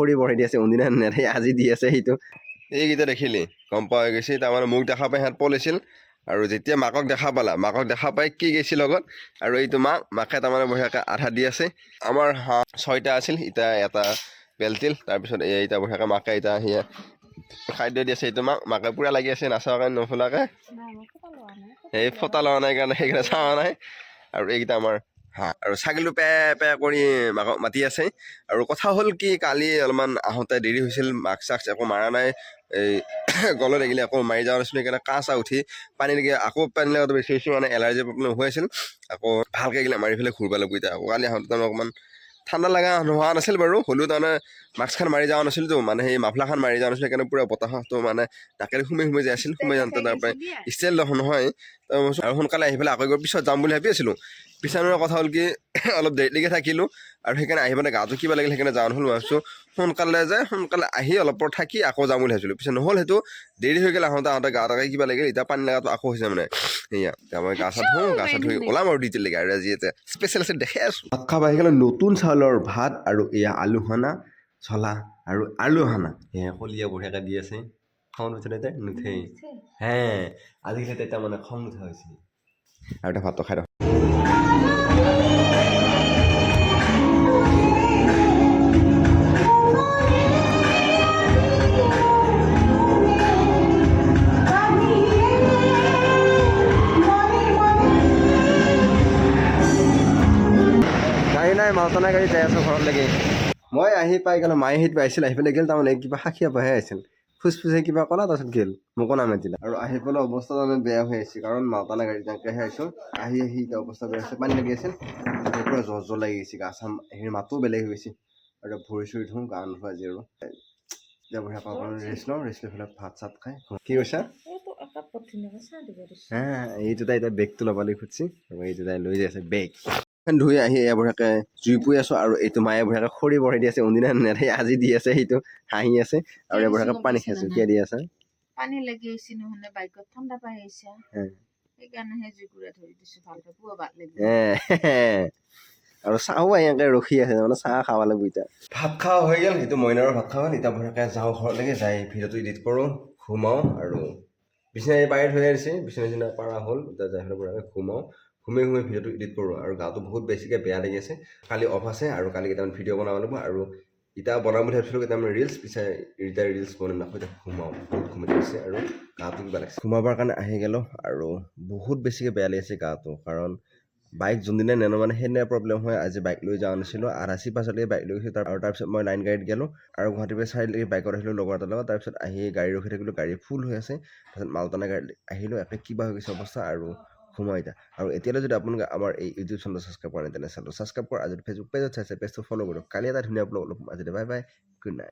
খৰি বঢ়াই দি আছে কোনদিনা নেৰে আজি দি আছে সেইটো। এইকেইটা দেখিলি গম পোৱা হৈ গৈছে তাৰমানে মোক দেখা পাই সিহঁত পলাইছিল আৰু যেতিয়া মাকক দেখা পালা মাকক দেখা পাই কি গৈছিল লগত? আৰু এইটো মাক মাকে তাৰমানে বঢ়িয়াকৈ আধা দি আছে। আমাৰ হাঁহ ছয়টা আছিল এতিয়া এটা বেলটিল তাৰপিছত এই এতিয়া বঢ়িয়াকৈ মাকে এতিয়া সেয়া খাদ্য দি আছে এইটো মাক মাকে পূৰা লাগি আছে নাচাৰ কাৰণে নফুলাকৈ। এই ফটা লোৱা নাই কাৰণে সেইকাৰণে চোৱা নাই। আৰু এইকেইটা আমাৰ হাঁহ আৰু ছাগলীটো পে পে কৰি মাকক মাতি আছে। আৰু কথা হ'ল কি কালি অলপমান আহোঁতে দেৰি হৈছিল মাক চাক্স একো মাৰা নাই। এই গলত এগিলে আকৌ মাৰি যোৱা নাছিলোঁ সেইকাৰণে কাহ চাহ উঠি পানী লাগি আকৌ পানী লগাটো হৈছিল মানে এলাৰ্জি প্ৰব্লেম হৈ আছিল। আকৌ ভালকৈ এগিলে মাৰি পেলাই ঘূৰিব লাগিব এতিয়া। আকৌ কালি আহোঁতে তাৰমানে অকণমান ঠাণ্ডা লগা নোহোৱা নাছিল বাৰু। হ'লেও তাৰমানে মাস্কখন মাৰি যোৱা নাছিলতো মানে সেই মাফলাখন মাৰি যোৱা নাছিল সেইকাৰণে পূৰা বতাহটো মানে নাকেৰে সোমাই সোমাই যাই আছিল সোমাই যাওঁতে তাৰ পৰাই ষ্টাইল নহয়। আৰু সোনকালে আহি পেলাই আকৌ পিছত যাম বুলি ভাবি আছিলোঁ। পিছনৰ কথা হ'ল কি অলপ দেৰিলৈকে থাকিলোঁ আৰু সেইকাৰণে আহি মানে গাটো কিবা লাগিল সেইকাৰণে যাওঁ মই ভাবিছোঁ সোনকালে যে সোনকালে আহি অলপ পৰ থাকি আকৌ যাম বুলি ভাবিছিলোঁ। পিছত নহ'ল সেইটো দেৰি হৈ গ'ল আহোঁতে আহোঁতে গা তাকে কিবা লাগিল এতিয়া পানী লগাটো আকৌ হৈছে মানে। সেয়া মই গা চা ধুওঁ গা চা ধুই ওলাম আৰু ডিউটিলৈকে আৰু আজি এতিয়া স্পেচিয়েল আছে দেখে আছোঁ। ভাত খাব আহি গ'লে নতুন চাউলৰ ভাত আৰু এয়া আলু সানা চলা আৰু আলু সানা সেয়া কলিয়া বঢ়িয়াকৈ দি আছে। খং নুঠে নুঠেই। হে আজিকালি তেতিয়া মানে খং নুঠা হৈছে আৰু এটা ভাতটো খাই নাই, মালটনা গাড়ী যাই আছোঁ ঘৰলৈকে মই আহি পাই গ'লোঁ মায়ে আহিত পাইছিল আহি পেলাই গ'ল তাৰমানে কিবা সাক্ষীয়া পাহে আছিল। ফুচফুচে কিবা ক'লা তাৰপিছত গ'ল। মোকো নামাতিলে আৰু আহি পেলাই অৱস্থা তাৰমানে বেয়া হৈ আছে কাৰণ মালটনা গাড়ী তেনেকৈহে আহিছোঁ। আহি আহি এতিয়া অৱস্থা বেয়া হৈছে পানী লাগি আছিল পূৰা জ্বৰ জ্বৰ লাগি গৈছে গা চা হেৰি মাতো বেলেগ হৈ গৈছে। আৰু ভৰি চৰি ধুওঁ গা নুধুৱা আজি আৰু। এতিয়া বঢ়িয়া পাওঁ ৰেষ্ট লওঁ ৰেষ্ট লৈ পেলাই ভাত চাত খাই। কি কৈছা? হা এইটো তাই এতিয়া বেগটো ল'বলৈ খুজিছে। আৰু এইটো তাই লৈ যাই আছে বেগ। ধুই আহি এয়া বঢ়িয়াকৈ জুই পুৰি আছোঁ আৰু এইটো মায়ে বঢ়িয়াকৈ খৰি বঢ়াই দি আছে কোনদিনা নেৰে আজি দি আছে সেইটো হাঁহি আছে আৰু এয়া বঢ়িয়াকৈ পানী খাইছোঁ কিয় দি আছে। পানী লাগি আহিছে নহ'লে বাইকত ঠাণ্ডা পাই আহিছে। হে। সেইকাৰণেহে জুইকুৰা ধৰি দিছোঁ ভালকৈ পুৱা বাট লাগি এ আৰু চাহো এনেকৈ ৰখি আছে মানে চাহ খাব লাগিব এতিয়া। ভাত খোৱা হৈ গ'ল সেইটো মইনাৰো ভাত হ'ল এতিয়া বঢ়িয়াকৈ যাওঁ ঘৰলৈকে যাই ভিডিঅ'টো এডিট কৰোঁ ঘুমাওঁ আৰু বিচনা বাহিৰত থৈ আহিছে বিচনা চিচনা পাৰা হ'ল এতিয়া যাই পেলাই বঢ়িয়াকৈ ঘুমাওঁ ঘুমাই ঘুমাই ভিডিঅ'টো এডিট কৰোঁ আৰু গাটো বহুত বেছিকৈ বেয়া লাগি আছে। কালি অফ আছে আৰু কালি কেইটামান ভিডিঅ' বনাব লাগিব আৰু এতিয়া বনাম বুলি ভাবিছিলোঁ, কেইটামান ৰিলচ পিছে এতিয়া ৰিলচ বনাই নাখোঁ ঘুমাওঁ বহুত ঘুমাই লাগিছে আৰু গাটো কিবা লাগিছে। ঘুমাবৰ কাৰণে আহি গ'লোঁ আৰু বহুত বেছিকৈ বেয়া লাগিছে গাটো, কাৰণ বাইক যোনদিনা নেনো মানে সেইদিনা প্ৰব্লেম হয়, আজি বাইক লৈ যোৱা নাছিলোঁ আধাচি পাছলৈকে বাইক লৈ গৈছোঁ তাৰ আৰু তাৰপিছত মই লাইন গাড়ীত গ'লোঁ আৰু গুৱাহাটীৰ পৰা চাৰিআলিলৈকে বাইকত আহিলোঁ, লগৰ এটাৰ লগত তাৰপিছত আহি গাড়ী ৰখি থাকিলোঁ, গাড়ী ফুল হৈ আছে, তাৰপিছত মালটনা গাড়ীত আহিলোঁ, একে কিবা হৈ গৈছে অৱস্থা আৰু সোমাই এতিয়া আৰু এতিয়ালৈ যদি আপোনালোকে আমাৰ এই ইউটিউব চেনেলটো ছাবস্ক্ৰাইব কৰা নাই তেনে চেনেলটো ছাবস্ক্ৰাইব কৰা। যদি ফেচবুক পেজত চাইছে পেজটো ফ'ল' কৰক। কালি এটা ধুনীয়া ব্লগ অলপ আজি বাই বাই গুড নাইট